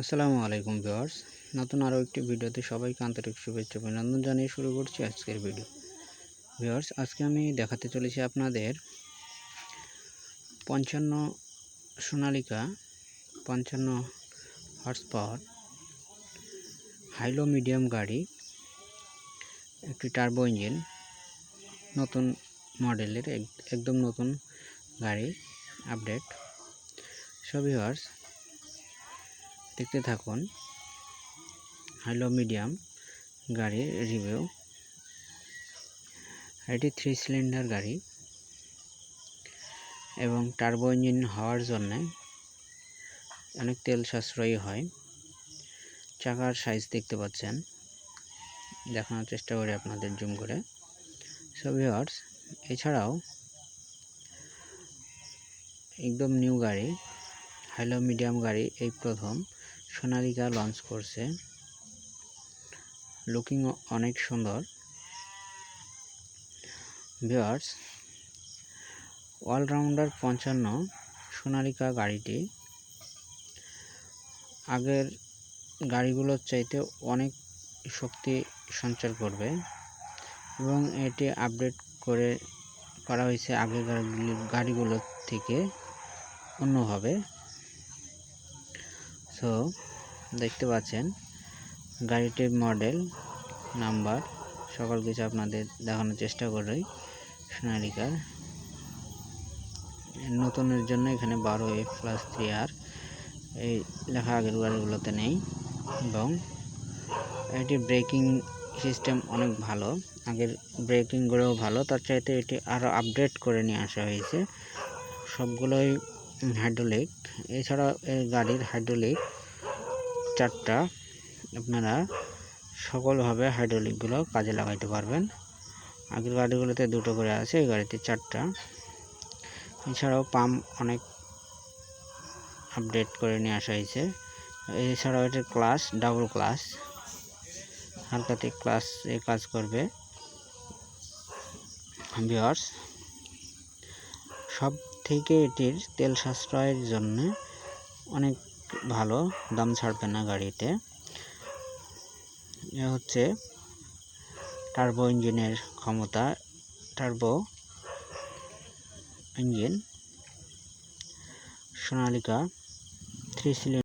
আসসালামু আলাইকুম ভিউয়ার্স। নতুন আরও একটি ভিডিওতে সবাইকে আন্তরিক শুভেচ্ছা অভিনন্দন জানিয়ে শুরু করছি আজকের ভিডিও। ভিউয়ার্স, আজকে আমি দেখাতে চলেছি আপনাদের পঞ্চান্ন সোনালিকা, পঞ্চান্ন হর্স পাওয়ার হাইলো মিডিয়াম গাড়ি, একটি টার্বো ইঞ্জিন নতুন মডেলের এক- একদম নতুন গাড়ি আপডেট সব ভিউয়ার্স দেখতে থাকুন। হ্যালো মিডিয়াম গাড়ির রিভিউ এটি থ্রি সিলিন্ডার গাড়ি এবং টার্বো ইঞ্জিন হওয়ার জন্য অনেক তেল সাশ্রয়ী হয়। চাকার সাইজ দেখতে পাচ্ছেন। দেখানোর চেষ্টা করি আপনাদের জুম করে। সো ভিউয়ার্স এছাড়াও একদম নিউ গাড়ি হ্যালো মিডিয়াম গাড়ি এই প্রথম। সোনালিকা লঞ্চ করছে। লুকিং অনেক সুন্দর। ভিওয়ার্স অলরাউন্ডার পঞ্চান্ন, সোনালিকা গাড়িটি। আগের গাড়িগুলোর চাইতে অনেক শক্তি সঞ্চার করবে এবং এটি আপডেট করে করা হয়েছে আগের গাড়িগুলি, গাড়িগুলোর থেকে অন্যভাবে। সো দেখতে পাচ্ছেন গাড়িটির মডেল নাম্বার, সকল কিছু আপনাদের দেখানোর চেষ্টা করি সোনালিকার নতুনের জন্য এখানে বারো এফ প্লাস থ্রি আর এই লেখা আগের গাড়িগুলোতে নেই, এবং এটি ব্রেকিং সিস্টেম অনেক ভালো, আগের ব্রেকিংগুলোও ভালো, তার চাইতে এটি আরও আপডেট করে নিয়ে আসা হয়েছে। সবগুলোই হাইড্রোলিক এছাড়া এই গাড়ির হাইড্রোলিক চারটা আপনারা সকলভাবে হাইড্রোলিকগুলো কাজে লাগাইতে পারবেন। আগের গাড়িগুলোতে দুটো করে আছে, এই গাড়িতে চারটা। এছাড়াও পাম্প অনেক আপডেট করে নিয়ে আসা হয়েছে। এছাড়াও এটার ক্লাস ডাবল ক্লাস হালকাতে ক্লাস এ কাজ করবে। ভিওয়ার্স সব থেকে এটির তেল সাশ্রয়ের জন্য অনেক ভালো, দাম ছাড়বে না গাড়িতে। এ হচ্ছে টার্বো ইঞ্জিনের ক্ষমতা turbo engine Sonalika three cylinder